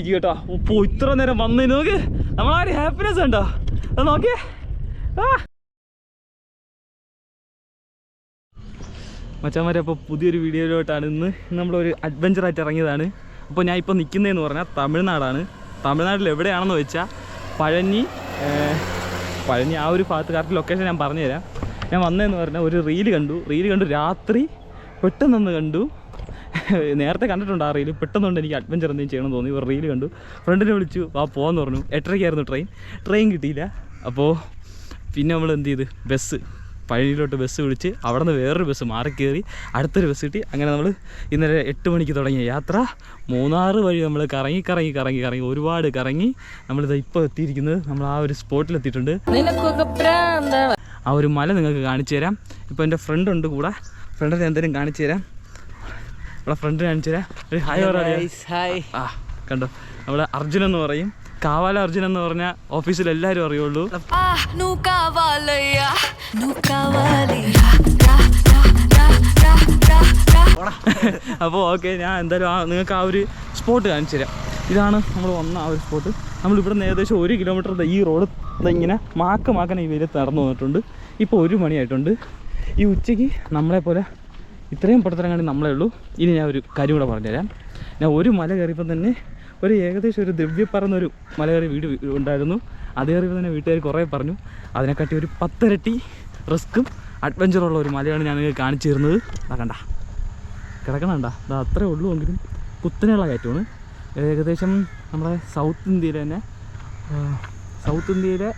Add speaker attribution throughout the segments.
Speaker 1: കാറ്റടിക്കും കേട്ടോ. ഉപ്പോ ഇത്ര നേരം വന്നു നോക്ക്. നമ്മളാരും ഹാപ്പിനെസ് ഉണ്ടോ? അത് നോക്കിയേ. ആ. മച്ചാമാരെ അപ്പോൾ പുതിയൊരു വീഡിയോയിലോട്ടാണ്. ഇന്ന് നമ്മളൊരു അഡ്വഞ്ചറായിട്ട് ഇറങ്ങിയതാണ്. അപ്പോൾ ഞാൻ ഇപ്പോൾ നിൽക്കുന്നതെന്ന് പറഞ്ഞാൽ തമിഴ്നാടാണ്. തമിഴ്നാട്ടിൽ എവിടെയാണെന്ന് വെച്ചാൽ പഴനി പഴനി ആ ഒരു ഭാഗത്ത് കറക്റ്റ് ലൊക്കേഷൻ ഞാൻ പറഞ്ഞുതരാം. ഞാൻ വന്നതെന്ന് പറഞ്ഞാൽ ഒരു റീൽ കണ്ടു. റീൽ കണ്ടു രാത്രി പെട്ടെന്നൊന്ന് കണ്ടു. നേരത്തെ കണ്ടിട്ടുണ്ട് ആ റീൽ പെട്ടെന്നുകൊണ്ട് എനിക്ക് അഡ്വഞ്ചർ എന്തെങ്കിലും ചെയ്യണമെന്ന് തോന്നി. ഒരു റീൽ കണ്ടു. ഫ്രണ്ടിനെ വിളിച്ചു. ആ പോകാമെന്ന് പറഞ്ഞു. എട്ടരയ്ക്കായിരുന്നു ട്രെയിൻ ട്രെയിൻ കിട്ടിയില്ല. അപ്പോൾ പിന്നെ നമ്മൾ എന്ത് ചെയ്ത്? ബസ് പഴനിയിലോട്ട് ബസ് വിളിച്ച് അവിടെ നിന്ന് വേറൊരു ബസ് മാറി കയറി അടുത്തൊരു ബസ് കിട്ടി. അങ്ങനെ നമ്മൾ ഇന്നലെ എട്ട് മണിക്ക് തുടങ്ങിയ യാത്ര. മൂന്നാറ് വഴി നമ്മൾ കറങ്ങി കറങ്ങി കറങ്ങി കറങ്ങി ഒരുപാട് കറങ്ങി നമ്മളിത് ഇപ്പോൾ എത്തിയിരിക്കുന്നത്. നമ്മൾ ആ ഒരു
Speaker 2: സ്പോട്ടിലെത്തിയിട്ടുണ്ട്
Speaker 1: ആ ഒരു മല നിങ്ങൾക്ക് കാണിച്ചു തരാം. ഇപ്പോൾ എന്റെ ഫ്രണ്ട് ഉണ്ട് കൂടെ. ഫ്രണ്ടിനെ എന്തെങ്കിലും കാണിച്ചു തരാം. നമ്മളെ ഫ്രണ്ട് കാണിച്ചു ഒരു ഹായ്
Speaker 2: ഹായ്
Speaker 1: ആ കണ്ടോ? നമ്മളെ അർജുൻ എന്ന് പറയും. കാവാല അർജുൻ എന്ന് പറഞ്ഞ ഓഫീസിൽ എല്ലാരും അറിയുള്ളൂ.
Speaker 3: Ah,
Speaker 1: അപ്പോൾ ഓക്കെ ഞാൻ എന്തായാലും നിങ്ങൾക്ക് ആ ഒരു സ്പോട്ട് കാണിച്ചു തരാം ഇതാണ് നമ്മൾ വന്ന ആ ഒരു സ്പോട്ട് നമ്മളിവിടെ നിന്ന് ഏകദേശം ഒരു കിലോമീറ്റർ ഈ റോഡ് ഇങ്ങനെ മാക്കമാക്കാൻ ഈ വെയിലത്ത് നടന്നു വന്നിട്ടുണ്ട്. ഇപ്പോൾ ഒരു മണിയായിട്ടുണ്ട്. ഈ ഉച്ചയ്ക്ക് നമ്മളെപ്പോലെ ഇത്രയും പടത്തിറങ്ങാണ്ട് നമ്മളേ ഉള്ളൂ. ഇനി ഞാൻ ഒരു കാര്യം കൂടെ പറഞ്ഞുതരാം. ഞാൻ ഒരു മല കയറിയപ്പോൾ തന്നെ ഒരു ഏകദേശം ഒരു ദ്രവ്യപ്പറന്നൊരു മല കയറി വീട് ഉണ്ടായിരുന്നു. അത് കയറിയപ്പോൾ തന്നെ വീട്ടുകാർ കുറേ പറഞ്ഞു. അതിനെക്കാട്ടി ഒരു പത്തിരട്ടി റിസ്ക്കും അഡ്വഞ്ചറുള്ള ഒരു മലയാണ് ഞാൻ കാണിച്ചു തരുന്നത്. കണ്ട. കിടക്കണണ്ട അത് അത്രേ ഉള്ളൂ എങ്കിലും കുത്തനെയുള്ള കയറ്റമാണ്. ഏകദേശം നമ്മുടെ സൗത്ത് ഇന്ത്യയിൽ തന്നെ സൗത്ത് ഇന്ത്യയിലെ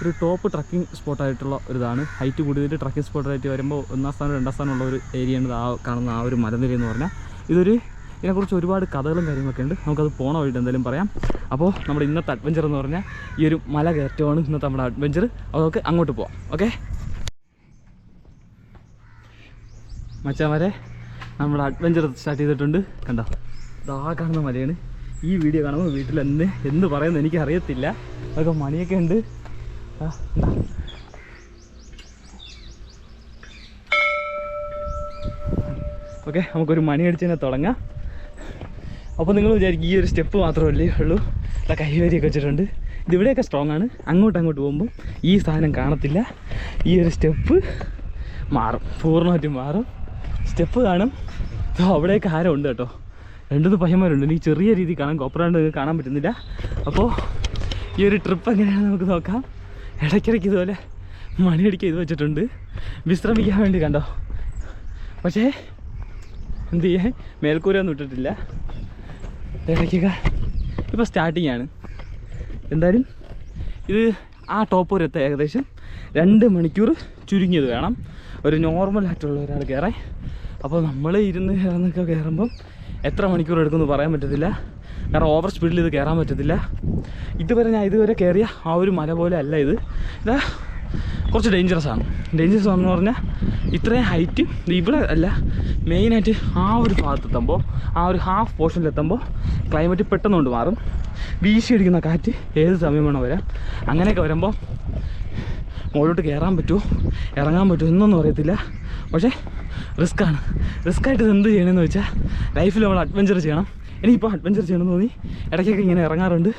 Speaker 1: ഒരു ടോപ്പ് ട്രക്കിംഗ് സ്പോട്ടായിട്ടുള്ള ഒരു ഇതാണ് ഹൈറ്റ് കൂടിയതിൽ ട്രക്കിംഗ് സ്പോട്ടായിട്ട് വരുമ്പോൾ ഒന്നാം സ്ഥാനം രണ്ടാം സ്ഥാനമുള്ള ഒരു ഏരിയയാണ് ആ കാണുന്ന ആ ഒരു മലനിര എന്ന് പറഞ്ഞാൽ. ഇതൊരു ഇതിനെക്കുറിച്ച് ഒരുപാട് കഥകളും കാര്യങ്ങളൊക്കെ ഉണ്ട്. നമുക്കത് പോണ വഴിയിട്ട് എന്തായാലും പറയാം. അപ്പോൾ നമ്മുടെ ഇന്നത്തെ അഡ്വഞ്ചർ എന്ന് പറഞ്ഞാൽ ഈ ഒരു മല കയറ്റമാണ് ഇന്നത്തെ നമ്മുടെ അഡ്വഞ്ചർ അപ്പോൾ നമുക്ക് അങ്ങോട്ട് പോവാം. ഓക്കെ മച്ചാമാരെ നമ്മുടെ അഡ്വഞ്ചർ സ്റ്റാർട്ട് ചെയ്തിട്ടുണ്ട്. കണ്ടോ? ഇതാ കാണുന്ന മലയാണ്. ഈ വീഡിയോ കാണുമ്പോൾ വീട്ടിൽ എന്ന് എന്ത് പറയുന്നത് എനിക്ക് അറിയത്തില്ല അതൊക്കെ മണിയൊക്കെ ഉണ്ട്. ഓക്കെ നമുക്കൊരു മണി തന്നെ തുടങ്ങാം. അപ്പോൾ നിങ്ങൾ വിചാരിക്കും ഈ ഒരു സ്റ്റെപ്പ് മാത്രമല്ലേ ഉള്ളൂ. ഇതാ കൈവരിയൊക്കെ വെച്ചിട്ടുണ്ട്. ഇതിവിടെയൊക്കെ സ്ട്രോങ് ആണ്. അങ്ങോട്ട് അങ്ങോട്ട് പോകുമ്പോൾ ഈ സാധനം കാണത്തില്ല. ഈ ഒരു സ്റ്റെപ്പ് മാറും. പൂർണമായിട്ടും മാറും. സ്റ്റെപ്പ് കാണും. അവിടെയൊക്കെ ആരും ഉണ്ട് കേട്ടോ. രണ്ടുമൂന്ന് പയ്യന്മാരുണ്ട്. ഈ ചെറിയ രീതിയിൽ കാണാൻ കോപ്പറാണ്ട് കാണാൻ പറ്റുന്നില്ല. അപ്പോൾ ഈ ഒരു ട്രിപ്പ് എങ്ങനെയാണെന്ന് നമുക്ക് നോക്കാം. ഇടയ്ക്കിടയ്ക്ക് ഇതുപോലെ മണിയടിക്ക് ഇത് വെച്ചിട്ടുണ്ട്. വിശ്രമിക്കാൻ വേണ്ടി കണ്ടോ? പക്ഷേ എന്ത് ചെയ്യാൻ? മേൽക്കൂരൊന്നും ഇട്ടിട്ടില്ല. ഇടയ്ക്കൊക്കെ ഇപ്പോൾ സ്റ്റാർട്ടിങ് ആണ്. എന്തായാലും ഇത് ആ ടോപ്പ് വരെ ഏകദേശം രണ്ട് മണിക്കൂർ ചുരുങ്ങിയത് വേണം. ഒരു നോർമൽ ആയിട്ടുള്ള ഒരാൾ കയറാൻ അപ്പോൾ നമ്മൾ ഇരുന്ന് കയറുന്നൊക്കെ കയറുമ്പം എത്ര മണിക്കൂർ എടുക്കുമെന്ന് പറയാൻ പറ്റത്തില്ല. കാരണം ഓവർ സ്പീഡിൽ ഇത് കയറാൻ പറ്റത്തില്ല. ഇതുവരെ ഞാൻ ഇതുവരെ കയറിയ ആ ഒരു മല പോലെ അല്ല ഇത്. ഇതാ കുറച്ച് ഡേഞ്ചറസ് ആണ്. ഡേഞ്ചറസ് ആണെന്ന് പറഞ്ഞാൽ ഇത്രയും ഹൈറ്റ് ഇവിടെ അല്ല മെയിനായിട്ട് ആ ഒരു ഭാഗത്തെത്തുമ്പോൾ ആ ഒരു ഹാഫ് പോർഷനിലെത്തുമ്പോൾ ക്ലൈമറ്റ് പെട്ടെന്ന് കൊണ്ട് മാറും. വീശി അടിക്കുന്ന കാറ്റ് ഏത് സമയം വേണം വരാം. അങ്ങനെയൊക്കെ വരുമ്പോൾ മുകളിലോട്ട് കയറാൻ പറ്റുമോ ഇറങ്ങാൻ പറ്റുമോ എന്നൊന്നും അറിയത്തില്ല. പക്ഷേ റിസ്ക്കാണ് റിസ്ക്കായിട്ട് ഇത് എന്ത് ചെയ്യണമെന്ന് വെച്ചാൽ ലൈഫിൽ നമ്മൾ അഡ്വഞ്ചർ ചെയ്യണം. എനിക്കിപ്പോൾ അഡ്വഞ്ചർ ചെയ്യണമെന്ന് തോന്നി. ഇടയ്ക്കൊക്കെ ഇങ്ങനെ ഇറങ്ങാറുണ്ട്.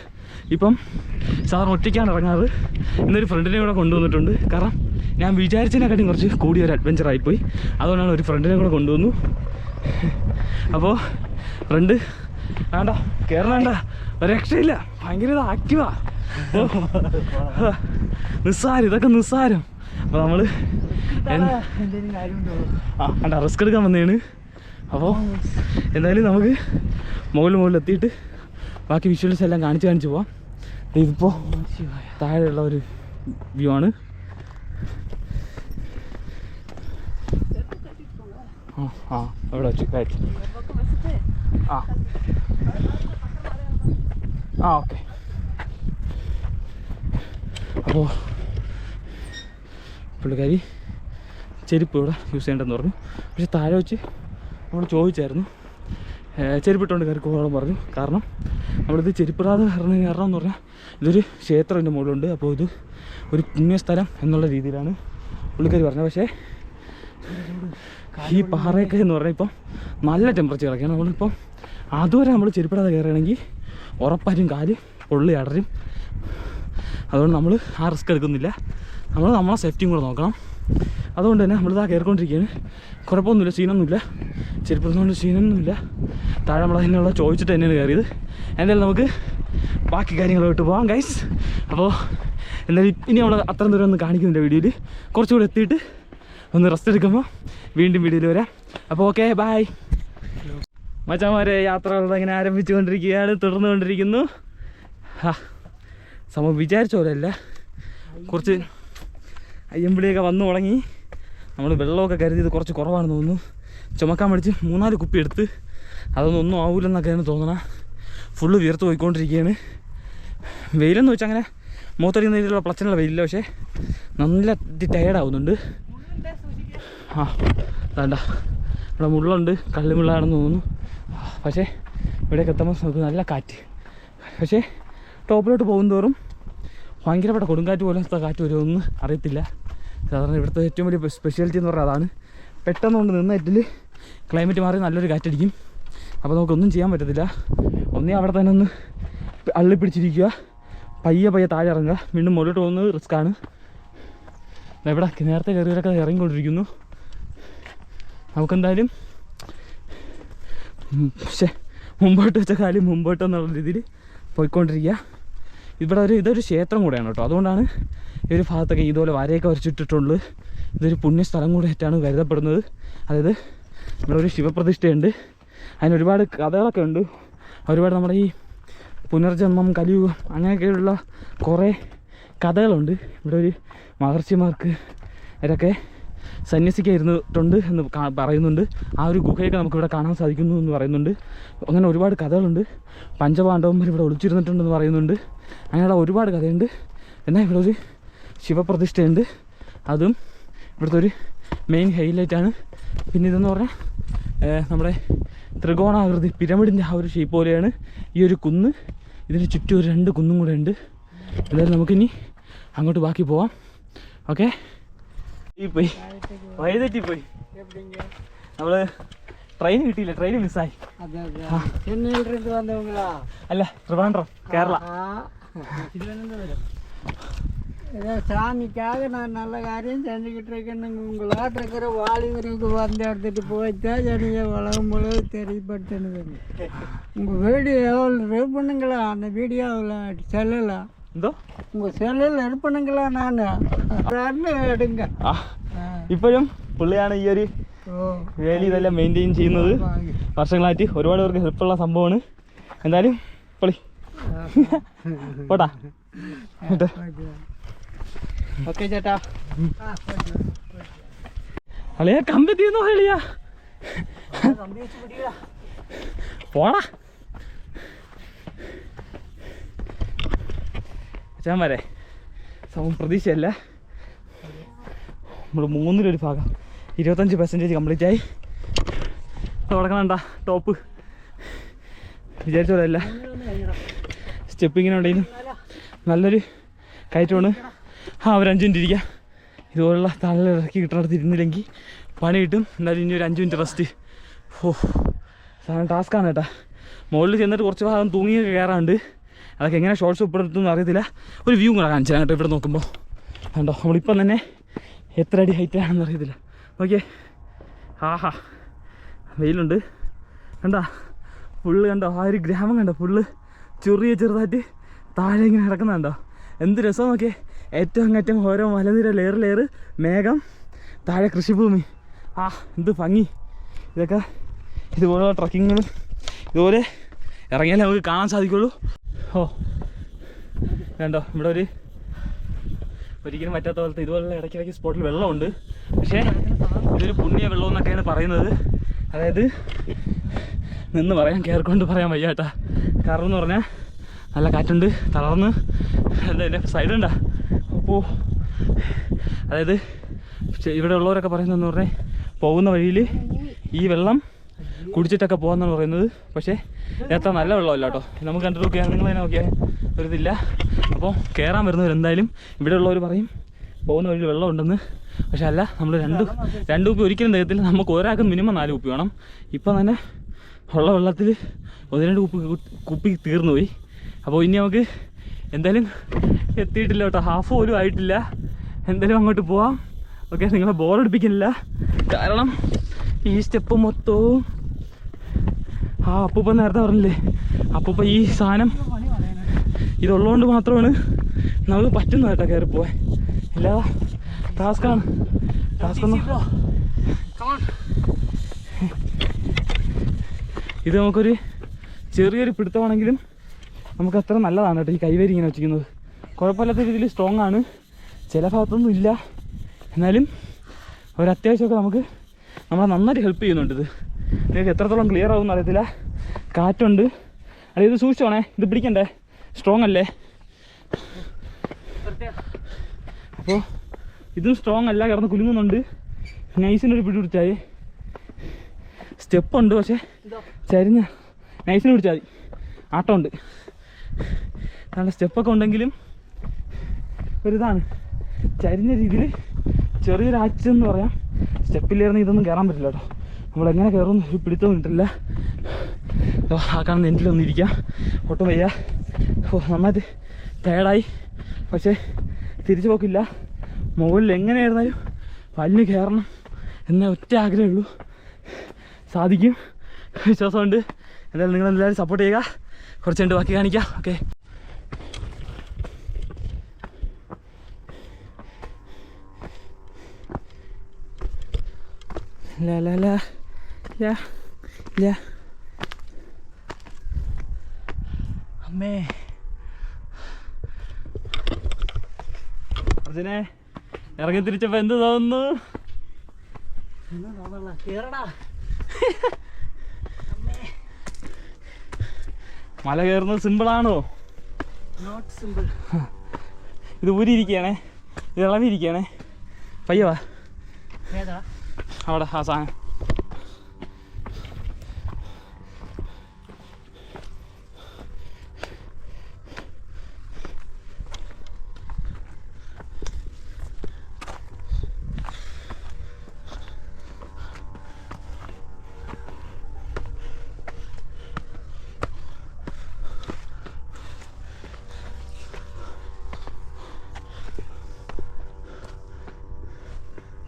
Speaker 1: ഇപ്പം സാറിന് ഒറ്റയ്ക്കാണ് ഇറങ്ങാറ്. ഇന്നൊരു ഫ്രണ്ടിനെ കൂടെ കൊണ്ടുവന്നിട്ടുണ്ട്. കാരണം ഞാൻ വിചാരിച്ചതിനെക്കാട്ടിയും കുറച്ച് കൂടിയ ഒരു അഡ്വഞ്ചർ ആയിപ്പോയി. അതുകൊണ്ടാണ് ഒരു ഫ്രണ്ടിനെ കൂടെ കൊണ്ടുവന്നു. അപ്പോൾ ഫ്രണ്ട് വേണ്ട കയറണണ്ട ഒരു രക്ഷയില്ല ഭയങ്കര ഇത് ആക്റ്റീവാ നിസ്സാരം ഇതൊക്കെ നിസ്സാരം. അപ്പോൾ നമ്മൾ ആ കണ്ട റിസ്ക് എടുക്കാൻ വന്നതാണ് അപ്പോൾ എന്തായാലും നമുക്ക് മുകളിൽ മുകളിൽ എത്തിയിട്ട് ബാക്കി വിഷ്വൽസ് എല്ലാം കാണിച്ച് കാണിച്ച് പോവാം. ഇതിപ്പോൾ താഴെയുള്ള ഒരു വ്യൂ ആണ്. ആ അവിടെ വെച്ചു കയറ്റി. ആ. ആ ഓക്കെ അപ്പോൾ പുള്ളിക്കാരി ചെരുപ്പ് ഇവിടെ യൂസ് ചെയ്യേണ്ടെന്ന് പറഞ്ഞു. പക്ഷെ താഴെ വെച്ച് നമ്മൾ ചോദിച്ചായിരുന്നു. ചെരുപ്പിട്ടുകൊണ്ട് കയറി പോകണം പറഞ്ഞു. കാരണം നമ്മളിത് ചെരുപ്പിടാതെ കയറണം കാരണം എന്ന് പറഞ്ഞാൽ ഇതൊരു ക്ഷേത്രം എന്റെ മുകളിലുണ്ട്. അപ്പോൾ ഇത് ഒരു പുണ്യസ്ഥലം എന്നുള്ള രീതിയിലാണ് പുള്ളിക്കാരി പറഞ്ഞത്. പക്ഷേ ഈ പാറയൊക്കെ എന്ന് പറഞ്ഞാൽ ഇപ്പം നല്ല ടെമ്പറേച്ചർ ഇറക്കിയാണ് നമ്മളിപ്പം അതുവരെ നമ്മൾ ചെരുപ്പിടാതെ കയറുകയാണെങ്കിൽ ഉറപ്പായിട്ടും കാൽ പൊള്ളി അടരും. അതുകൊണ്ട് നമ്മൾ ആ റിസ്ക് എടുക്കുന്നില്ല. നമ്മൾ നമ്മളെ സേഫ്റ്റിയും കൂടെ നോക്കണം. അതുകൊണ്ട് തന്നെ നമ്മളിതാ കയറിക്കൊണ്ടിരിക്കുകയാണ്. കുഴപ്പമൊന്നുമില്ല സീനൊന്നുമില്ല. ചെരുപ്പൊന്നുകൊണ്ട് സീനൊന്നുമില്ല. താഴെ നമ്മൾ അതിനുള്ള ചോദിച്ചിട്ട് തന്നെയാണ് കയറിയത്. എന്തായാലും നമുക്ക് ബാക്കി കാര്യങ്ങളോട്ട് പോകാം ഗൈസ് അപ്പോൾ എന്തായാലും ഇനി നമ്മൾ അത്രയും ദൂരം ഒന്നും കാണിക്കുന്നില്ല വീഡിയോയിൽ കുറച്ചുകൂടെ എത്തിയിട്ട് ഒന്ന് റെസ്റ്റ് എടുക്കുമ്പോൾ വീണ്ടും വീഡിയോയിൽ വരാം. അപ്പോൾ ഓക്കെ ബായ് മച്ചാമാരെ യാത്രകൾ അങ്ങനെ ആരംഭിച്ചുകൊണ്ടിരിക്കുകയാണ് തുടർന്നുകൊണ്ടിരിക്കുന്നു. ഹാ സംഭവം വിചാരിച്ച പോലെയല്ല. കുറച്ച് അയ്യമ്പിളിയൊക്കെ വന്നു തുടങ്ങി. നമ്മൾ വെള്ളമൊക്കെ കരുതിയത് കുറച്ച് കുറവാണെന്ന് തോന്നുന്നു. ചുമക്കാൻ പഠിച്ച് മൂന്നാൽ കുപ്പി എടുത്ത് അതൊന്നും ഒന്നും ആവൂലെന്നൊക്കെയാണ് തോന്നണ ഫുള്ള് വീർത്ത് പോയിക്കൊണ്ടിരിക്കുകയാണ് വെയിലെന്ന് വെച്ചാൽ അങ്ങനെ മൂത്തടിക്കുന്ന രീതിയിലുള്ള പ്ലച്ചനുള്ള വെയിലില്ല പക്ഷേ നല്ല ടയേർഡ് ആവുന്നുണ്ട്. ആ വേണ്ട ഇവിടെ മുള്ളുണ്ട് കള്ളിമുള്ളാണെന്ന് തോന്നുന്നു. പക്ഷേ ഇവിടേക്ക് എത്തുമ്പോൾ നമുക്ക് നല്ല കാറ്റ്. പക്ഷേ ടോപ്പിലോട്ട് പോകുന്നതോറും ഭയങ്കരപ്പെട്ട കൊടുങ്കാറ്റ് പോലത്തെ കാറ്റ് വരുമെന്ന് അറിയത്തില്ല. സാധാരണ ഇവിടുത്തെ ഏറ്റവും വലിയ സ്പെഷ്യാലിറ്റി എന്ന് പറഞ്ഞാൽ അതാണ്. പെട്ടെന്ന് കൊണ്ട് നിന്ന് ഏറ്റിൽ ക്ലൈമറ്റ് മാറി നല്ലൊരു കാറ്റടിക്കും. അപ്പോൾ നമുക്കൊന്നും ചെയ്യാൻ പറ്റത്തില്ല. ഒന്നേ അവിടെ തന്നെ ഒന്ന് അള്ളി പിടിച്ചിരിക്കുക പയ്യെ പയ്യെ താഴെ ഇറങ്ങുക. വീണ്ടും മുകളിലോട്ട് പോകുന്നത് റിസ്ക്കാണ് ഇവിടെ നേരത്തെ കയറിയവരൊക്കെ ഇറങ്ങിക്കൊണ്ടിരിക്കുന്നു. നമുക്കെന്തായാലും പക്ഷേ മുമ്പോട്ട് വെച്ച കാര്യം മുമ്പോട്ട് എന്നുള്ള രീതിയിൽ പോയിക്കൊണ്ടിരിക്കുക. ഇവിടെ ഒരു ഇതൊരു ക്ഷേത്രം കൂടെയാണ് കേട്ടോ. അതുകൊണ്ടാണ് ഈ ഒരു ഭാഗത്തൊക്കെ ഇതുപോലെ വരയൊക്കെ വരച്ചിട്ടിട്ടുള്ളത്. ഇതൊരു പുണ്യസ്ഥലം കൂടെ ആയിട്ടാണ് കരുതപ്പെടുന്നത്. അതായത് ഇവിടെ ഒരു ശിവപ്രതിഷ്ഠയുണ്ട്. അതിന് ഒരുപാട് കഥകളൊക്കെ ഉണ്ട്. ഒരുപാട് നമ്മുടെ ഈ പുനർജന്മം കലിയുഗം അങ്ങനെയൊക്കെയുള്ള കുറേ കഥകളുണ്ട്. ഇവിടെ ഒരു മഹർഷിമാർക്ക് ഇതൊക്കെ സന്യസിക്കായിരുന്നിട്ടുണ്ട് എന്ന് പറയുന്നുണ്ട്. ആ ഒരു ഗുഹയൊക്കെ നമുക്കിവിടെ കാണാൻ സാധിക്കുന്നു എന്ന് പറയുന്നുണ്ട്. അങ്ങനെ ഒരുപാട് കഥകളുണ്ട്. പഞ്ചപാണ്ഡവന്മാർ ഇവിടെ ഒളിച്ചിരുന്നിട്ടുണ്ടെന്ന് പറയുന്നുണ്ട്. അങ്ങനെയുള്ള ഒരുപാട് കഥയുണ്ട്. എന്നാൽ ഇവിടെ ഒരു ശിവപ്രതിഷ്ഠയുണ്ട്. അതും ഇവിടുത്തെ ഒരു മെയിൻ ഹൈലൈറ്റാണ് പിന്നെ ഇതെന്ന് പറഞ്ഞാൽ നമ്മുടെ ത്രികോണാകൃതി പിരമിഡിന്റെ ആ ഒരു ഷേപ്പ് പോലെയാണ് ഈ ഒരു കുന്ന്. ഇതിന് ചുറ്റും ഒരു രണ്ട് കുന്നും കൂടെ ഉണ്ട്. എന്തായാലും നമുക്കിനി അങ്ങോട്ട് ബാക്കി പോവാം. ഓക്കെ? പോയി. വഴിതെറ്റി പോയി നമ്മൾ ട്രെയിൻ കിട്ടിയില്ല ട്രെയിൻ മിസ്സായി അല്ല ട്രിവാൻഡ്രം കേരള.
Speaker 2: ஏதோ சாமிக்காக நான் நல்ல காரியம் செஞ்சுக்கிட்டு இருக்கேன்னு உங்களாட்ட இருக்கிற வாலிபருக்கு வந்து எடுத்துட்டு போய்த்தான் ஜனங்க உலகம் முழுவதும் தெரியப்படுத்தினது உங்கள் வீடியோ எவ்வளோ பண்ணுங்களா அந்த வீடியோவில் செல்லலாம்
Speaker 1: എന്തോ
Speaker 2: உங்கள் செல்லில் இருப்பணுங்களா நான் எடுங்க
Speaker 1: ആ ഇപ്പോഴും പുള്ളിയാണ് ഈ ഒരു
Speaker 2: ஓ
Speaker 1: വേലി ഇതെല്ലാം മെയിൻറ്റെയിൻ ചെയ്യുന്നത്
Speaker 2: வாங்க.
Speaker 1: വർഷങ്ങളായിട്ട് ഒരുപാട് പേർക്ക് ഹെൽപ്പുള്ള സംഭവമാണ് എന്തായാലും പൊളി പോട്ടാ
Speaker 2: ഓക്കെ. ചേട്ടാ.
Speaker 1: അളിയ കമ്പെത്തിയെന്നോ അളിയ? പോടാ. ഞാൻ വരെ പ്രതീക്ഷയല്ല. നമ്മൾ മൂന്നിലൊരു ഭാഗം. ഇരുപത്തഞ്ച് പെർസെന്റേജ് കംപ്ലീറ്റ് ആയി. തുടങ്ങണണ്ട ടോപ്പ് വിചാരിച്ചോളല്ല സ്റ്റെപ്പ് ഇങ്ങനെ ഉണ്ടെങ്കിലും നല്ലൊരു കയറ്റമാണ്. ആ ഒരു അഞ്ച് മിനിറ്റ് ഇരിക്കുക ഇതുപോലുള്ള തണലിൽ ഇറക്കി കിട്ടണത് ഇരുന്നില്ലെങ്കിൽ പണി കിട്ടും. എന്നാലും ഇനി ഒരു അഞ്ച് മിനിറ്റ് റെസ്റ്റ്. ഓ സാധനം ടാസ്ക്കാണ് കേട്ടാ. മുകളിൽ ചെന്നിട്ട് കുറച്ച് ഭാഗം തൂങ്ങിയൊക്കെ കയറാണ്ട് അതൊക്കെ എങ്ങനെ ഷോർട്സ് ഉൾപ്പെടുത്തുമെന്ന് അറിയത്തില്ല. ഒരു വ്യൂ കൂടെ കാണിച്ചു കേട്ടോ ഇവിടെ നോക്കുമ്പോൾ കണ്ടോ നമ്മളിപ്പം തന്നെ എത്ര അടി ഹൈറ്റ് ആണെന്ന് അറിയത്തില്ല. ഓക്കെ ആഹാ വെയിലുണ്ട്. കണ്ടാ ഫുള്ള് കണ്ടോ ആ ഒരു ഗ്രാമം കണ്ടോ ഫുള്ള് ചെറിയ ചെറുതായിട്ട് താഴെ ഇങ്ങനെ കിടക്കുന്നുണ്ടോ? എന്ത് രസം നോക്കിയേ. ഏറ്റവും അങ്ങറ്റം ഓരോ മലനിര ലെയർ ലെയർ മേഘം താഴെ കൃഷിഭൂമി. ആ എന്ത് ഭംഗി. ഇതൊക്കെ ഇതുപോലുള്ള ട്രക്കിങ്ങുകളും ഇതുപോലെ ഇറങ്ങിയാലേ നമുക്ക് കാണാൻ സാധിക്കുള്ളൂ. ഓ കണ്ടോ ഇവിടെ ഒരു ഒരിക്കലും പറ്റാത്ത പോലത്തെ ഇതുപോലുള്ള ഇടയ്ക്കിടയ്ക്ക് സ്പോട്ടിൽ വെള്ളമുണ്ട്. പക്ഷേ ഇതൊരു പുണ്യ വെള്ളം എന്നൊക്കെയാണ് പറയുന്നത്. അതായത് നിന്ന് പറയാം കയറിക്കൊണ്ട് പറയാൻ വയ്യ കേട്ടാ. കാരണം എന്ന് പറഞ്ഞാൽ നല്ല കാറ്റുണ്ട് തളർന്ന്. എന്താ എന്റെ സൈഡുണ്ടാ അപ്പോൾ അതായത് ഇവിടെ ഉള്ളവരൊക്കെ പറയുന്നതെന്ന് പറഞ്ഞാൽ പോകുന്ന വഴിയിൽ ഈ വെള്ളം കുടിച്ചിട്ടൊക്കെ പോകാന്നാണ് പറയുന്നത്. പക്ഷേ എത്ര നല്ല വെള്ളമല്ല കേട്ടോ. നമുക്ക് കണ്ടിട്ട് നോക്കിയാൽ നിങ്ങൾ തന്നെ നോക്കിയാൽ ഒരിതില്ല. അപ്പോൾ കയറാൻ വരുന്നവർ എന്തായാലും ഇവിടെ ഉള്ളവർ പറയും പോകുന്ന വഴിയിൽ വെള്ളം ഉണ്ടെന്ന്. പക്ഷെ അല്ല നമ്മൾ രണ്ട് രണ്ട് കുപ്പി ഒരിക്കലും തികത്തില്ല നമുക്ക് ഒരാൾക്ക് മിനിമം നാല് കുപ്പി വേണം. ഇപ്പം തന്നെ ഉള്ള വെള്ളത്തിൽ ഒന്ന് രണ്ട് കുപ്പി കുപ്പി തീർന്നു പോയി. അപ്പോൾ ഇനി നമുക്ക് എന്തായാലും എത്തിയിട്ടില്ല കേട്ടോ. ഹാഫ് പോലും ആയിട്ടില്ല. എന്തായാലും അങ്ങോട്ട് പോവാം. ഓക്കെ നിങ്ങളെ ബോറടിപ്പിക്കുന്നില്ല കാരണം ഈ സ്റ്റെപ്പ് മൊത്തവും ആ അപ്പൂപ്പ നേരത്തെ പറഞ്ഞില്ലേ? അപ്പൂപ്പ ഈ സാധനം ഇതുള്ളതുകൊണ്ട് മാത്രമാണ് നമുക്ക് പറ്റുന്നത് കേട്ടോ കയറി പോവാൻ ഇല്ല ടാസ്ക്കാണ് ടാസ്ക് ഒന്നും ഇത് നമുക്കൊരു ചെറിയൊരു പിടുത്തമാണെങ്കിലും നമുക്ക് അത്ര നല്ലതാണ് കേട്ടോ ഈ കൈവരി ഇങ്ങനെ വെച്ചിരിക്കുന്നത്. കുഴപ്പമില്ലാത്ത രീതിയിൽ സ്ട്രോങ് ആണ്. ചില ഭാഗത്തൊന്നും ഇല്ല. എന്നാലും ഒരത്യാവശ്യമൊക്കെ നമുക്ക് നമ്മളെ നന്നായിട്ട് ഹെൽപ്പ് ചെയ്യുന്നുണ്ട് ഇത്. നിങ്ങൾക്ക് എത്രത്തോളം ക്ലിയർ ആവുമെന്ന് അറിയത്തില്ല. കാറ്റുണ്ട്. അല്ല ഇത് സൂക്ഷിച്ചോണേ. ഇത് പിടിക്കണ്ടേ? സ്ട്രോങ് അല്ലേ? അപ്പോൾ ഇതും സ്ട്രോങ് അല്ല. കിടന്ന് കുലുങ്ങുന്നുണ്ട്. നൈസിനൊരു പിടി പിടിച്ചാൽ സ്റ്റെപ്പ് ഉണ്ട് പക്ഷേ ചരിഞ്ഞ നൈസിന് പിടിച്ചാൽ മതി. ആട്ടമുണ്ട്. നല്ല സ്റ്റെപ്പൊക്കെ ഉണ്ടെങ്കിലും ഒരിതാണ്. ചരിഞ്ഞ രീതിയിൽ ചെറിയൊരു ആച്ച് എന്ന് പറയാം. സ്റ്റെപ്പില്ലായിരുന്നു ഇതൊന്നും കയറാൻ പറ്റില്ല കേട്ടോ. നമ്മൾ എങ്ങനെ കയറുമെന്ന് ഒരു പിടുത്തം കിട്ടില്ല ആ കാണുന്ന എൻഡിലൊന്നും ഇരിക്കാം ഒട്ടും വയ്യ. ഓ നന്നായിട്ട് ടയർഡായി പക്ഷേ തിരിച്ചു പോക്കില്ല. മുകളിൽ എങ്ങനെയായിരുന്നാലും വലിഞ്ഞ് കയറണം എന്ന ഒറ്റ ആഗ്രഹമേ ഉള്ളൂ സാധിക്കും. വിശ്വാസമുണ്ട് എന്തായാലും നിങ്ങളെല്ലാവരും സപ്പോർട്ട് ചെയ്യുക. കുറച്ച് കണ്ട് ബാക്കി കാണിക്കാം. ഓക്കെ അമ്മേ. അർജുനെ ഇറങ്ങി തിരിച്ചപ്പോ എന്ത് തോന്നുന്നു? മല കയറുന്നത് സിമ്പിളാണോ
Speaker 2: നോട്ട് സിമ്പിൾ
Speaker 1: ഇത് ഊരിയിരിക്കുകയാണേ ഇത് ഇളവിയിരിക്കുകയാണേ
Speaker 2: പയ്യവാ
Speaker 1: അവിടെ ആ സാധനം.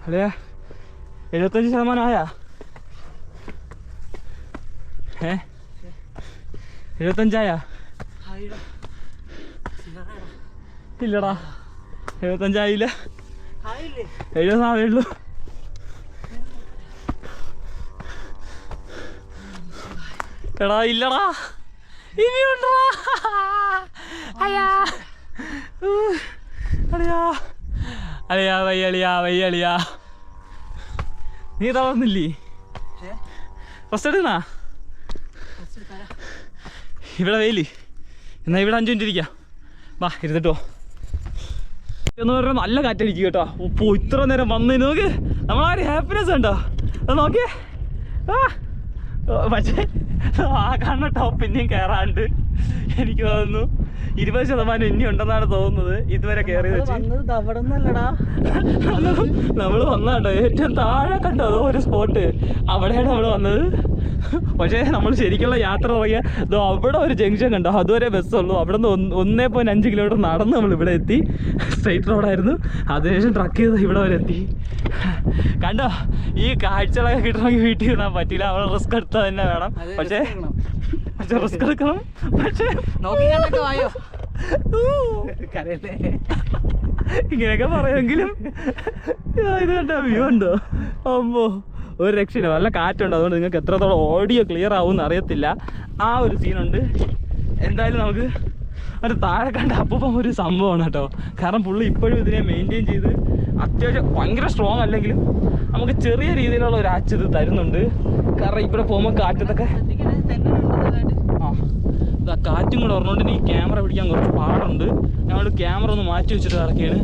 Speaker 1: അല്ലേ? എഴുപത്തഞ്ച് ശതമാനം ആയാ? ഏ? എഴുപത്തഞ്ചായാ? ഇല്ലടാ. എഴുപത്തഞ്ചായില്ല. എഴുപതാവേ ഉള്ളൂ. എടാ ഇല്ലടാ. ഇനിയുണ്ടോ അയ്യാ. അളിയാ. അളിയാ വയ്യളിയാ വയ്യളിയാ നീ തളർന്നില്ലേ ഫസ്റ്റ് എടുക്കണ? ഇവിടെ വെയിൽ. എന്നാ ഇവിടെ അഞ്ചു മിനിറ്റ് ഇരിക്കാം. വാ ഇരുന്നിട്ടോ. എന്ന് പറഞ്ഞാൽ നല്ല കാറ്റടിക്കും കേട്ടോ. ഉപ്പോ ഇത്ര നേരം വന്നതിന് നോക്ക് നമ്മളൊരു ഹാപ്പിനെസ് ഉണ്ടോ? അത് നോക്കിയേ. ആ പക്ഷേ ആ കണ്ണട്ടോ പിന്നെയും കയറാണ്ട് എനിക്ക് തോന്നുന്നു ഇരുപത് ശതമാനം ഇനി ഉണ്ടെന്നാണ് തോന്നുന്നത്. ഇതുവരെ കയറി വെച്ച്. നമ്മൾ വന്നാട്ടോ ഏറ്റവും താഴെ കണ്ടോ? അതോ ഒരു സ്പോട്ട് അവിടെയാണ് നമ്മൾ വന്നത്. പക്ഷേ നമ്മൾ ശരിക്കുള്ള യാത്ര തുടങ്ങിയ ഇതോ അവിടെ ഒരു ജംഗ്ഷൻ കണ്ടോ? അതുവരെ ബസ്സുള്ളൂ അവിടെ നിന്ന് ഒന്ന് പോയിന്റ് അഞ്ച് കിലോമീറ്റർ നടന്ന് നമ്മൾ ഇവിടെ എത്തി. സ്ട്രൈറ്റ് റോഡായിരുന്നു അതിനുശേഷം ട്രക്ക് ചെയ്ത് ഇവിടെ വരെ എത്തി. കണ്ടോ? ഈ കാഴ്ചകളൊക്കെ കിട്ടണമെങ്കിൽ വീട്ടിൽ ഇടാൻ പറ്റില്ല. അവിടെ റിസ്ക് എടുത്താൽ തന്നെ വേണം. പക്ഷേ. പക്ഷേ റിസ്ക് എടുക്കണം. പക്ഷേ
Speaker 2: നോക്കി കണ്ടൊക്കെ വായോ. കരയല്ലേ?
Speaker 1: ഇങ്ങനെയൊക്കെ പറയുമെങ്കിലും ഇത് കണ്ട വ്യൂ ഉണ്ടോ? അമ്മോ ഒരു രക്ഷയില്ല. നല്ല കാറ്റുണ്ട്. അതുകൊണ്ട് നിങ്ങൾക്ക് എത്രത്തോളം ഓഡിയോ ക്ലിയർ ആവുമെന്ന് അറിയത്തില്ല. ആ ഒരു സീനുണ്ട് എന്തായാലും നമുക്ക് ഒരു താഴെ കണ്ട അപ്പം ഒരു സംഭവമാണ് കേട്ടോ. കാരണം പുള്ളി ഇപ്പോഴും ഇതിനെ മെയിന്റെയിൻ ചെയ്ത് അത്യാവശ്യം ഭയങ്കര സ്ട്രോങ് അല്ലെങ്കിലും നമുക്ക് ചെറിയ രീതിയിലുള്ള ഒരു ആച്ച് ഇത് തരുന്നുണ്ട്. കാരണം ഇവിടെ പോകുമ്പോൾ കാറ്റത്തൊക്കെ ആ കാറ്റും കൂടെ പറഞ്ഞുകൊണ്ട് എനിക്ക് ക്യാമറ പിടിക്കാൻ കുറച്ച് പാടുണ്ട്. ഞങ്ങൾ ക്യാമറ ഒന്ന് മാറ്റി വെച്ചിട്ട് ഇറക്കിയാണ്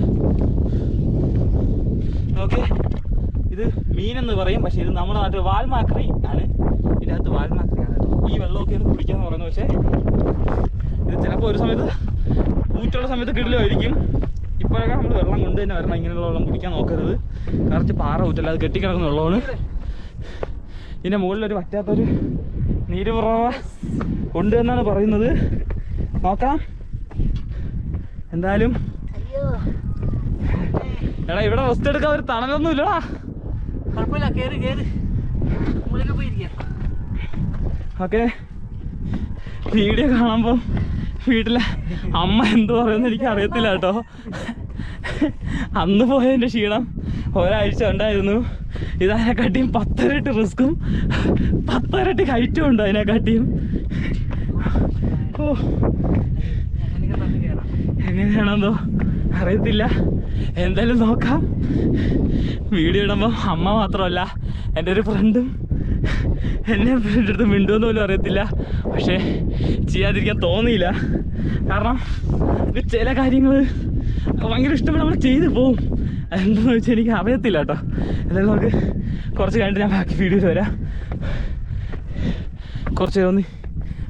Speaker 1: ഓക്കെ ഇത് മീനെന്ന് പറയും. പക്ഷേ ഇത് നമ്മുടെ നാട്ടിൽ വാൽമാക്രി ആണ്. ഇതിനകത്ത് വാൽമാക്രി ആണ് കേട്ടോ. ഈ വെള്ളമൊക്കെയാണ് കുടിക്കാന്ന് പറയുന്നത്. പക്ഷേ ഇത് ചിലപ്പോൾ ഒരു സമയത്ത് ഊറ്റുള്ള സമയത്ത് കിടിലുമായിരിക്കും. ഇപ്പോഴൊക്കെ നമ്മൾ വെള്ളം കൊണ്ട് തന്നെ വരണം. ഇങ്ങനെയുള്ള വെള്ളം കുടിക്കാൻ നോക്കരുത്. കറച്ച് പാറ ഊറ്റല്ല? അത് കെട്ടിക്കിടക്കുന്ന വെള്ളമാണ്. ഇതിന്റെ മുകളിലൊരു പറ്റാത്തൊരു നീരുപുറവ ഉണ്ട് എന്നാണ് പറയുന്നത്. നോക്കാം. എന്തായാലും എടാ ഇവിടെ റെസ്റ്റ് എടുക്കാൻ ഒരു തണലൊന്നും ഇല്ലടാ.
Speaker 2: കുഴപ്പമില്ല
Speaker 1: ഓക്കെ. വീഡിയോ കാണുമ്പോൾ വീട്ടിലെ അമ്മ എന്ത് പറയുമെന്ന് എനിക്ക് അറിയത്തില്ല കേട്ടോ. അന്ന് പോയതിന്റെ ക്ഷീണം ഒരാഴ്ച ഉണ്ടായിരുന്നു. ഇതതിനെക്കാട്ടിയും പത്തരട്ടി റിസ്ക്കും പത്തരട്ടി ഹൈറ്റും ഉണ്ട് അതിനെക്കാട്ടിയും. ഓ. എങ്ങനെയാണെന്തോ അറിയത്തില്ല. എന്തായാലും നോക്കാം. വീഡിയോ ഇടുമ്പോൾ അമ്മ മാത്രമല്ല എന്റെ ഒരു ഫ്രണ്ടും എന്നെ ഫ്രണ്ട് അടുത്ത് മിണ്ടുമെന്ന് പോലും അറിയത്തില്ല. പക്ഷേ ചെയ്യാതിരിക്കാൻ തോന്നിയില്ല. കാരണം ചില കാര്യങ്ങൾ ഭയങ്കര ഇഷ്ടപ്പെട്ട് നമ്മൾ ചെയ്തു പോവും. അതെന്താണെന്ന് വെച്ചാൽ എനിക്ക് അറിയത്തില്ല കേട്ടോ. എന്തായാലും നമുക്ക് കുറച്ച് കഴിഞ്ഞിട്ട് ഞാൻ ബാക്കി വീഡിയോ വരാം. കുറച്ച് ഒന്ന്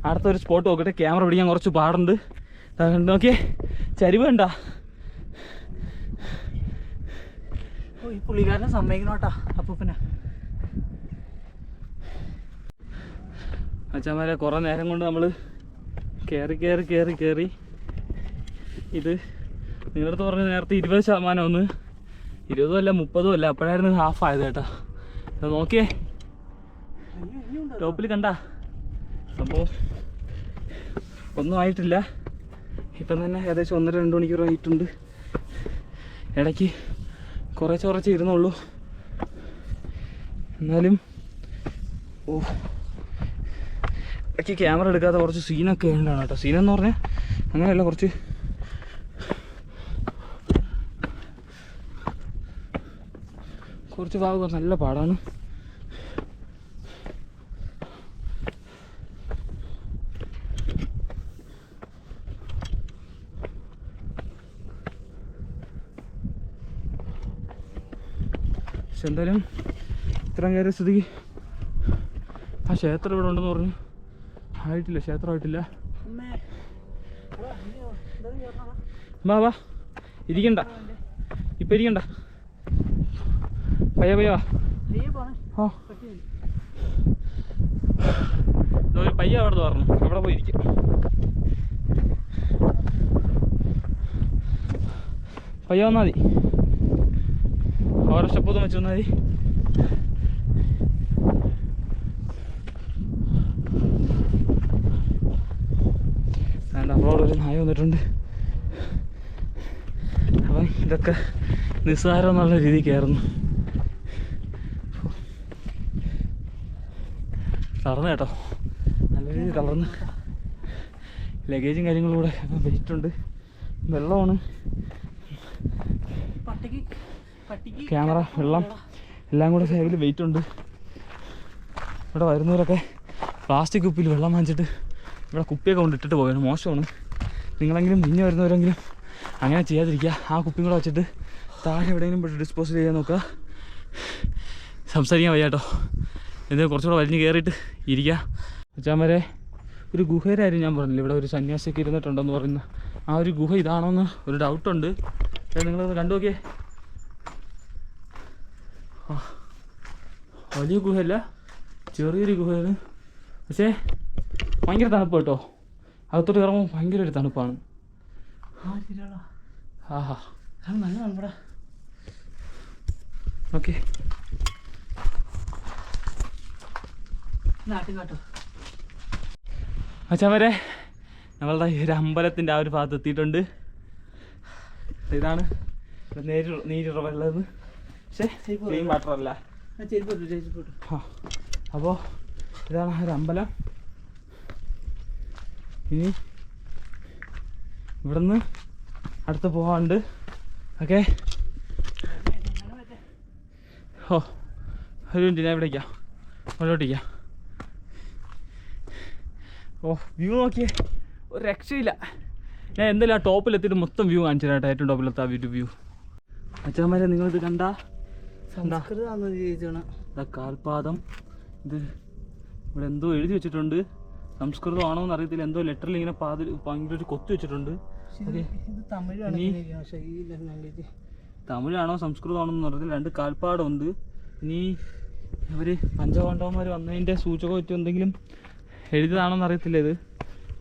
Speaker 1: അടുത്തൊരു സ്പോട്ട് നോക്കട്ടെ. ക്യാമറ പിടിക്കാൻ കുറച്ച് പാടുണ്ട്. അതുകൊണ്ട് നോക്കിയേ. ചരിവ് കണ്ട.
Speaker 2: ഓ ഈ പുള്ളിക്കാരനെ സമ്മതിക്കണോട്ടാ അപ്പൂപ്പനെ.
Speaker 1: അച്ഛന്മാരെ കുറേ നേരം കൊണ്ട് നമ്മൾ കയറി കയറി കയറി കയറി ഇത് നിങ്ങളടുത്ത് പറഞ്ഞ നേരത്തെ ഇരുപത് ശതമാനം ഒന്ന് ഇരുപതും അല്ല മുപ്പതും അല്ല. അപ്പോഴായിരുന്നു ഹാഫ് ആയത് കേട്ടോ. നോക്കിയേ. ടോപ്പിൽ കണ്ട. സംഭവം ഒന്നും ആയിട്ടില്ല. ഇപ്പം തന്നെ ഏകദേശം ഒന്നര രണ്ട് മണിക്കൂർ ആയിട്ടുണ്ട്. ഇടയ്ക്ക് കുറച്ച് കുറച്ച് ഇരുന്നുള്ളൂ. എന്നാലും ഓ. ഇടയ്ക്ക് ക്യാമറ എടുക്കാതെ കുറച്ച് സീനൊക്കെ ഉണ്ടാണ് കേട്ടോ. സീനെന്ന് പറഞ്ഞാൽ അങ്ങനെയല്ല കുറച്ച് കുറച്ച് ഭാഗം നല്ല പാടാണ്. പക്ഷെ എന്തായാലും ഇത്രയും കയറിയ സ്ഥിതിക്ക് ആ ക്ഷേത്രം ഇവിടെ ഉണ്ടെന്ന് പറഞ്ഞു. ആയിട്ടില്ല ക്ഷേത്രം ആയിട്ടില്ല. വാ. ഇരിക്കണ്ട. ഇപ്പം ഇരിക്കണ്ട.
Speaker 2: നീ പോണേ.
Speaker 1: ആ. ഒരു പയ്യ അവിടെ പറഞ്ഞു അവിടെ പോയി ഇരിക്കും. പയ്യ വന്നാൽ മതി. ഓരോ സ്റ്റെപ്പ് ഒന്ന് വെച്ച് വന്നാൽ മതി. വേണ്ട നമ്മളോട് ഒരു നായ വന്നിട്ടുണ്ട്. അവൻ ഇതൊക്കെ നിസ്സാരം എന്നുള്ള രീതിയിൽ തളർന്നു കേട്ടോ. നല്ല രീതിയിൽ തളർന്ന്. ലഗേജും കാര്യങ്ങളും കൂടെ ഉണ്ട്. വെള്ളമാണ്. ക്യാമറ വെള്ളം. എല്ലാം കൂടെ ബാഗിൽ വെയിറ്റ് ഉണ്ട്. ഇവിടെ വരുന്നവരൊക്കെ പ്ലാസ്റ്റിക് കുപ്പിയിൽ വെള്ളം വാങ്ങിച്ചിട്ട് ഇവിടെ കുപ്പിയൊക്കെ കൊണ്ടിട്ടിട്ട് പോയാണ് മോശമാണ്. നിങ്ങളെങ്കിലും ഇനി വരുന്നവരെങ്കിലും അങ്ങനെ ചെയ്യാതിരിക്കുക. ആ കുപ്പിയും കൂടെ വെച്ചിട്ട് താഴെ എവിടെയെങ്കിലും ഡിസ്പോസൽ ഡിസ്പോസ് ചെയ്യാൻ നോക്കുക. സംസാരിക്കാൻ വയ്യ എന്തെങ്കിലും കുറച്ചുകൂടെ വലിഞ്ഞ് കയറിയിട്ട് ഇരിക്കുക വെച്ചാൽ വരെ ഒരു ഗുഹയിലായിരുന്നു ഞാൻ പറഞ്ഞില്ല? ഇവിടെ ഒരു സന്യാസിയൊക്കെ ഇരുന്നിട്ടുണ്ടെന്ന് പറയുന്ന ആ ഒരു ഗുഹ ഇതാണോന്ന് ഒരു ഡൗട്ടുണ്ട്. നിങ്ങളൊന്ന് കണ്ടു നോക്കിയേ. വലിയ ഗുഹയല്ല ചെറിയൊരു ഗുഹയാണ്. പക്ഷേ ഭയങ്കര തണുപ്പ് കേട്ടോ. അകത്തോട്ട് കയറുമ്പോൾ ഭയങ്കര ഒരു തണുപ്പാണ്. ആഹാ.
Speaker 2: അത് നല്ലതാണ് ഇവിടെ.
Speaker 1: ഓക്കെ. അച്ഛൻ വരെ. നമ്മളുടെ ഈ ഒരു അമ്പലത്തിന്റെ ആ ഒരു ഭാഗത്ത് എത്തിയിട്ടുണ്ട്. ഇതാണ് നേരി നീരുറ വെള്ളം പക്ഷേ ക്ലീൻ വാട്ടർ അല്ല അപ്പോൾ ഇതാണ് ആ ഒരു അമ്പലം. ഇനി ഇവിടുന്ന് അടുത്ത് പോകാണ്ട് ഓക്കെ. ഓ ഒരു മിനിറ്റ് ഞാൻ ഇവിടേക്കാം. മുന്നോട്ടേക്കാം ഓ വ്യൂ നോക്കിയേ. ഒരു രക്ഷയില്ല. ഞാൻ എന്തായാലും ആ ടോപ്പിലെത്തിയിട്ട് മൊത്തം വ്യൂ കാണിച്ചു തരാം കേട്ടോ. ഏറ്റവും ടോപ്പിലെത്താ വ്യൂ വ്യൂ അച്ഛന്മാരെ നിങ്ങളിത് കണ്ടാ? കാൽപാദം. ഇത് ഇവിടെ എന്തോ എഴുതി വെച്ചിട്ടുണ്ട്. സംസ്കൃതമാണോ എന്ന് അറിയത്തില്ല. എന്തോ ലെറ്ററിൽ ഇങ്ങനെ പാതി ഭയങ്കര ഒരു കൊത്തി വെച്ചിട്ടുണ്ട്.
Speaker 2: തമിഴാണ്
Speaker 1: സംസ്കൃതമാണോ എന്ന് അറിയത്തില്ല. രണ്ട് കാൽപ്പാടമുണ്ട് ഇനി ഇവർ പഞ്ചപാണ്ഡവന്മാർ വന്നതിന്റെ സൂചകമായിട്ട് എന്തെങ്കിലും? എഴുതിയതാണോ എന്ന് അറിയത്തില്ല ഇത്.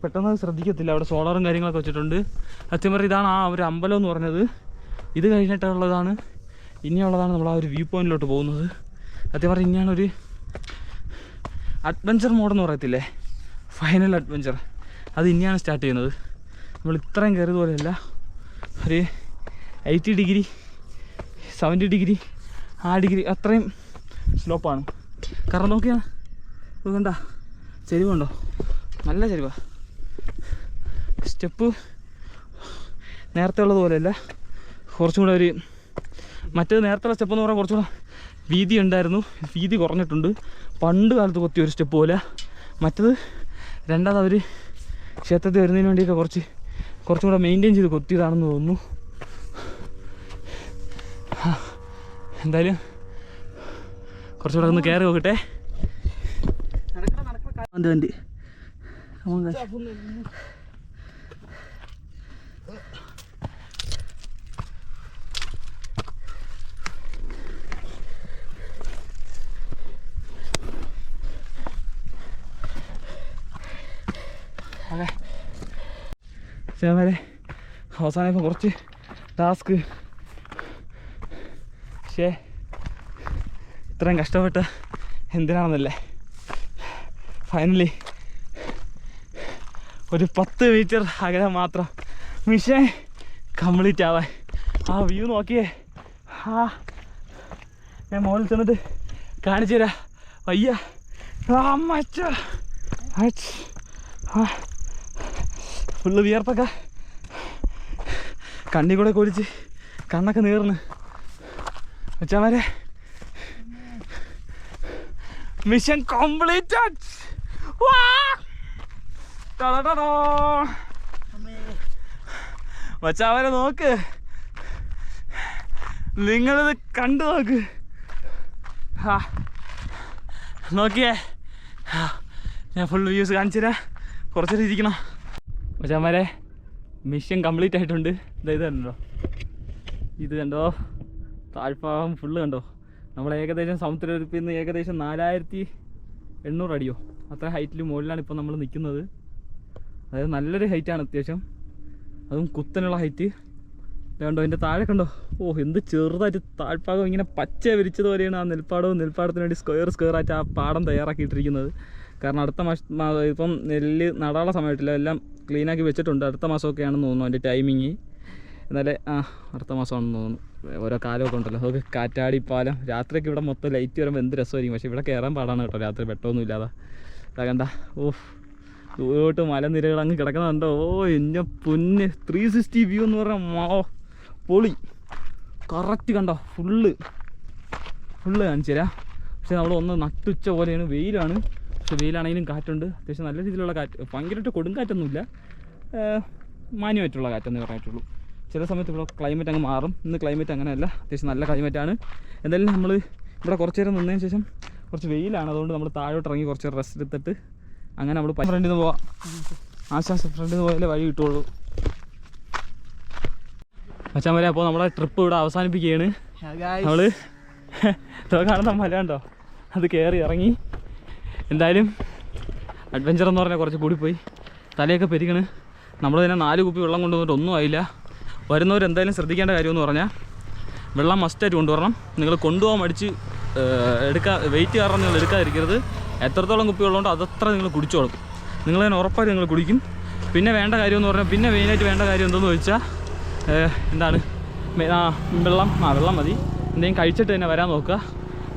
Speaker 1: പെട്ടെന്ന് ശ്രദ്ധിക്കത്തില്ല. അവിടെ സോളാറും കാര്യങ്ങളൊക്കെ വെച്ചിട്ടുണ്ട്. സത്യം പറഞ്ഞാൽ ഇതാണ് ആ ഒരു അമ്പലം എന്ന് പറഞ്ഞത്. ഇത് കഴിഞ്ഞിട്ടുള്ളതാണ്. ഇനിയുള്ളതാണ് നമ്മൾ ആ ഒരു വ്യൂ പോയിന്റിലോട്ട് പോകുന്നത്. സത്യം പറഞ്ഞാൽ ഇനിയാണ് ഒരു അഡ്വഞ്ചർ മോഡെന്ന് പറയത്തില്ലേ? ഫൈനൽ അഡ്വഞ്ചർ അത് ഇനിയാണ് സ്റ്റാർട്ട് ചെയ്യുന്നത്. നമ്മൾ ഇത്രയും കയറിയത് പോലെയല്ല ഒരു എയ്റ്റി ഡിഗ്രി സെവന്റി ഡിഗ്രി ആ ഡിഗ്രി അത്രയും സ്ലോപ്പാണ് കാരണം നോക്കിയാ നോക്കണ്ട കണ്ട? ചെരിവുണ്ടോ? നല്ല ചെരുവാ. സ്റ്റെപ്പ് നേരത്തെ ഉള്ളത് പോലെയല്ല. കുറച്ചും കൂടെ ഒരു മറ്റേത് നേരത്തെ സ്റ്റെപ്പ് എന്ന് പറഞ്ഞാൽ കുറച്ചുകൂടെ വീതി ഉണ്ടായിരുന്നു. വീതി കുറഞ്ഞിട്ടുണ്ട്. പണ്ട് കാലത്ത് കൊത്തിയ ഒരു സ്റ്റെപ്പ് പോലെ. മറ്റത് രണ്ടാമത് അവർ ക്ഷേത്രത്തിൽ വരുന്നതിന് വേണ്ടിയൊക്കെ കുറച്ച് കുറച്ചും കൂടെ മെയിന്റെയിൻ ചെയ്ത് കൊത്തിയതാണെന്ന് തോന്നുന്നു. എന്തായാലും കുറച്ചുകൂടെ ഒന്ന് കയറി നോക്കട്ടെ. വണ്ടി വണ്ടി. അതെ. ചേവരെ അവസാനം ഇപ്പം കുറച്ച് ടാസ്ക് പക്ഷേ ഇത്രയും കഷ്ടപ്പെട്ട് എന്തിനാണെന്നല്ലേ? ഫൈനലി ഒരു പത്ത് മീറ്റർ അകലെ മാത്രം മിഷൻ കംപ്ലീറ്റ് ആവാൻ. ആ വ്യൂ നോക്കിയേ. ആ ഞാൻ മുകളിൽ ചെന്നിട്ട് കാണിച്ചു തരാം. വയ്യ. അമ്മച്ച. മച്ച ഫുള്ള് വിയർപ്പൊക്കെ. കണ്ണി കൂടെ കൊലിച്ച് കണ്ണൊക്കെ നീർന്ന്. വെച്ചാൽ മിഷൻ കംപ്ലീറ്റ് വച്ചാവരെ നോക്ക്. നിങ്ങളിത് കണ്ടു നോക്ക്. നോക്കിയേ. ഞാൻ ഫുൾ വ്യൂസ് കാണിച്ചു തരാം. കുറച്ചേരം ഇരിക്കണം. മച്ചാമാരെ മിഷൻ കംപ്ലീറ്റ് ആയിട്ടുണ്ട്. ഇത് കണ്ടോ? ഇത് കണ്ടോ? താഴ്ഭാഗം ഫുള്ള് കണ്ടോ? നമ്മൾ ഏകദേശം സമുദ്രത്തിൽ ഏകദേശം നാലായിരത്തി എണ്ണൂറ് അടിയോ? അത്ര ഹൈറ്റിൽ മുകളിലാണ് ഇപ്പോൾ നമ്മൾ നിൽക്കുന്നത് അതായത് നല്ലൊരു ഹൈറ്റാണ് അത്യാവശ്യം. അതും കുത്തനുള്ള ഹൈറ്റ് കണ്ടോ എന്റെ താഴെ കണ്ടോ? ഓ എന്ത് ചെറുതായിട്ട് താഴ്ഭാഗം ഇങ്ങനെ പച്ച വിരിച്ചതുപോലെയാണ് ആ നെൽപ്പാടവും നെൽപ്പാടത്തിന് വേണ്ടി സ്ക്വയർ സ്ക്വയർ ആയിട്ട് ആ പാടം തയ്യാറാക്കിയിട്ടിരിക്കുന്നത്. കാരണം അടുത്ത മാസം ഇപ്പം നെല്ല് നടാനുള്ള സമയമായിട്ടില്ല. എല്ലാം ക്ലീനാക്കി വെച്ചിട്ടുണ്ട്. അടുത്ത മാസമൊക്കെയാണെന്ന് തോന്നുന്നു അതിന്റെ ടൈമിങ് എന്നാലേ ആ അടുത്ത മാസമാണെന്ന് തോന്നുന്നു. ഓരോ കാലമൊക്കെ ഉണ്ടല്ലോ. നമുക്ക് കാറ്റാടി പാലം. രാത്രിയൊക്കെ ഇവിടെ മൊത്തം ലൈറ്റ് വരുമ്പോൾ എന്ത് രസമായിരിക്കും. പക്ഷേ ഇവിടെ കയറാൻ പാടാണ് കേട്ടോ. രാത്രി വെട്ടമൊന്നും ഇല്ലാതെ. കണ്ട. ഓ ദൂരോട്ട് മലനിരകൾ അങ്ങ് കിടക്കുന്നുണ്ടോ ഓ എന്റെ പൊന്ന്. ത്രീ സിക്സ്റ്റി വ്യൂ എന്ന് പറഞ്ഞാൽ മാവോ പൊളി. കറക്റ്റ് കണ്ടോ? ഫുള്ള് ഫുള്ള് കാണിച്ചു പക്ഷെ നമ്മൾ ഒന്ന് നട്ടുച്ച പോലെയാണ്. വെയിലാണ്. പക്ഷെ വെയിലാണെങ്കിലും കാറ്റുണ്ട്. അത്യാവശ്യം നല്ല രീതിയിലുള്ള കാറ്റ്. ഭയങ്കരമായിട്ട് കൊടുങ്കാറ്റൊന്നുമില്ല. മാന്യമായിട്ടുള്ള കാറ്റെന്ന് പറയാറ്റുള്ളൂ ചില സമയത്ത് ഇവിടെ ക്ലൈമറ്റ് അങ്ങ് മാറും. ഇന്ന് ക്ലൈമറ്റ് അങ്ങനെയല്ല. അത്യാവശ്യം നല്ല ക്ലൈമറ്റാണ് എന്തായാലും നമ്മൾ ഇവിടെ കുറച്ച് നേരം നിന്നതിന് ശേഷം കുറച്ച് വെയിലാണ്. അതുകൊണ്ട് നമ്മൾ താഴോട്ട് ഇറങ്ങി കുറച്ച് റെസ്റ്റ് എടുത്തിട്ട് അങ്ങനെ നമ്മൾ ഫ്രണ്ടിൽ നിന്ന് പോവാം. ആശാസ ഫ്രണ്ടിൽ നിന്ന് പോയാലേ വഴി കിട്ടുള്ളൂ. മച്ചാൻ വരെ അപ്പോൾ നമ്മുടെ ട്രിപ്പ് ഇവിടെ അവസാനിപ്പിക്കുകയാണ്. നമ്മൾ ഇതോ കാണുന്ന മല ഉണ്ടോ അത് കയറി ഇറങ്ങി. എന്തായാലും അഡ്വഞ്ചർ എന്ന് പറഞ്ഞാൽ കുറച്ച് കൂടിപ്പോയി. തലയൊക്കെ പെരുകണ്. നമ്മൾ തന്നെ നാല് കുപ്പി വെള്ളം കൊണ്ടുവന്നിട്ട് ഒന്നും ആയില്ല. വരുന്നവർ എന്തായാലും ശ്രദ്ധിക്കേണ്ട കാര്യമെന്ന് പറഞ്ഞാൽ വെള്ളം മസ്റ്റായിട്ട് കൊണ്ടുവരണം. നിങ്ങൾ കൊണ്ടുപോകാൻ മടിച്ച് എടുക്കാ വെയിറ്റ് കാരണം നിങ്ങൾ എടുക്കാതിരിക്കരുത്. എത്രത്തോളം കുപ്പികളുണ്ടോ അതത്ര നിങ്ങൾ കുടിച്ചോളും നിങ്ങൾ തന്നെ ഉറപ്പായി നിങ്ങൾ കുടിക്കും. പിന്നെ വേണ്ട കാര്യം എന്ന് പറഞ്ഞാൽ പിന്നെ മെയിനായിട്ട് വേണ്ട കാര്യം എന്തെന്ന് ചോദിച്ചാൽ എന്താണ് വെള്ളം ആ വെള്ളം മതി. എന്തെങ്കിലും കഴിച്ചിട്ട് തന്നെ വരാൻ നോക്കുക.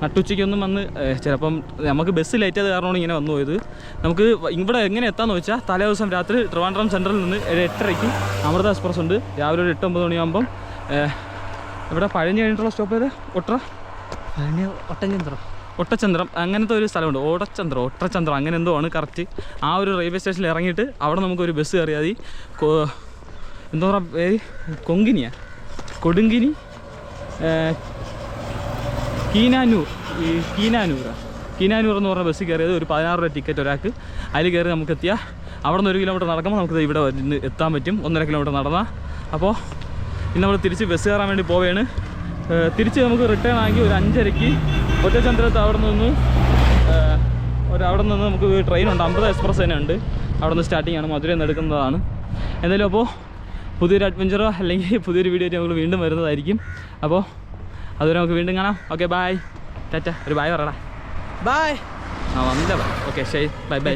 Speaker 1: നട്ടുച്ചയ്ക്കൊന്നും വന്ന് ചിലപ്പം നമുക്ക് ബസ് ലേറ്റ് ആയത് കാരണമാണ് ഇങ്ങനെ വന്നു പോയത്. നമുക്ക് ഇവിടെ എങ്ങനെ എത്താന്ന് വെച്ചാൽ തലേ ദിവസം രാത്രി ട്രിവാൻഡ്രം സെന്ററിൽ നിന്ന് ഒരു എട്ടരയ്ക്ക് അമൃത എക്സ്പ്രസ് ഉണ്ട്. രാവിലെ ഒരു എട്ട് ഒമ്പത് മണിയാകുമ്പം ഇവിടെ പഴഞ്ഞ് കഴിഞ്ഞിട്ടുള്ള സ്റ്റോപ്പ് ചെയ്ത് ഒട്ടറ
Speaker 2: ഒട്ടഞ്ചന്ത്രം
Speaker 1: ഒട്ടച്ചന്ദ്രം അങ്ങനത്തെ ഒരു സ്ഥലമുണ്ട്. ഓടച്ചന്ദ്രം ഒട്ടച്ചന്ദ്രം അങ്ങനെ എന്തോ ആണ് കറക്റ്റ് ആ ഒരു റെയിൽവേ സ്റ്റേഷനിൽ ഇറങ്ങിയിട്ട് അവിടെ നമുക്കൊരു ബസ് കയറിയാൽ മതി. എന്താ പറയുക കൊങ്കിനിയാ. കൊടുങ്കിനി കീനാനൂർ. ഈ കീനാനൂർ. കീനാനൂർ എന്ന് പറഞ്ഞ ബസ്സിൽ കയറിയത് ഒരു പതിനാറ് രൂപ ടിക്കറ്റ് ഒരാൾക്ക്. അതിൽ കയറി നമുക്ക് എത്തിയാൽ അവിടെ നിന്ന് ഒരു കിലോമീറ്റർ നടക്കുമ്പോൾ നമുക്ക് ഇവിടെ എത്താൻ പറ്റും. ഒന്നര കിലോമീറ്റർ നടന്നാൽ അപ്പോൾ ഇന്ന് നമ്മൾ തിരിച്ച് ബസ് കയറാൻ വേണ്ടി പോവുകയാണ് തിരിച്ച് നമുക്ക് റിട്ടേൺ ആക്കി ഒരു അഞ്ചരയ്ക്ക് ഒറ്റചന്ദ്രത്ത് അവിടെ നിന്ന് ഒരു അവിടെ നിന്ന് നമുക്ക് ട്രെയിൻ ഉണ്ട്. അമൃത എക്സ്പ്രസ് തന്നെ ഉണ്ട്. അവിടെ നിന്ന് സ്റ്റാർട്ടിംഗ് ആണ്. മധുരയിൽ നിന്ന് എടുക്കുന്നതാണ്. എന്തായാലും അപ്പോൾ പുതിയൊരു അഡ്വഞ്ചറോ അല്ലെങ്കിൽ പുതിയൊരു വീഡിയോ നമ്മൾ വീണ്ടും വരുന്നതായിരിക്കും. അപ്പോൾ അതുവരെ നമുക്ക് വീണ്ടും കാണാം. ഓക്കെ ബായ് ടാറ്റ ഒരു ബായ് പറയടാ.
Speaker 4: ബായ്
Speaker 1: ആ വന്നില്ല ഓക്കെ ശരി. Bye by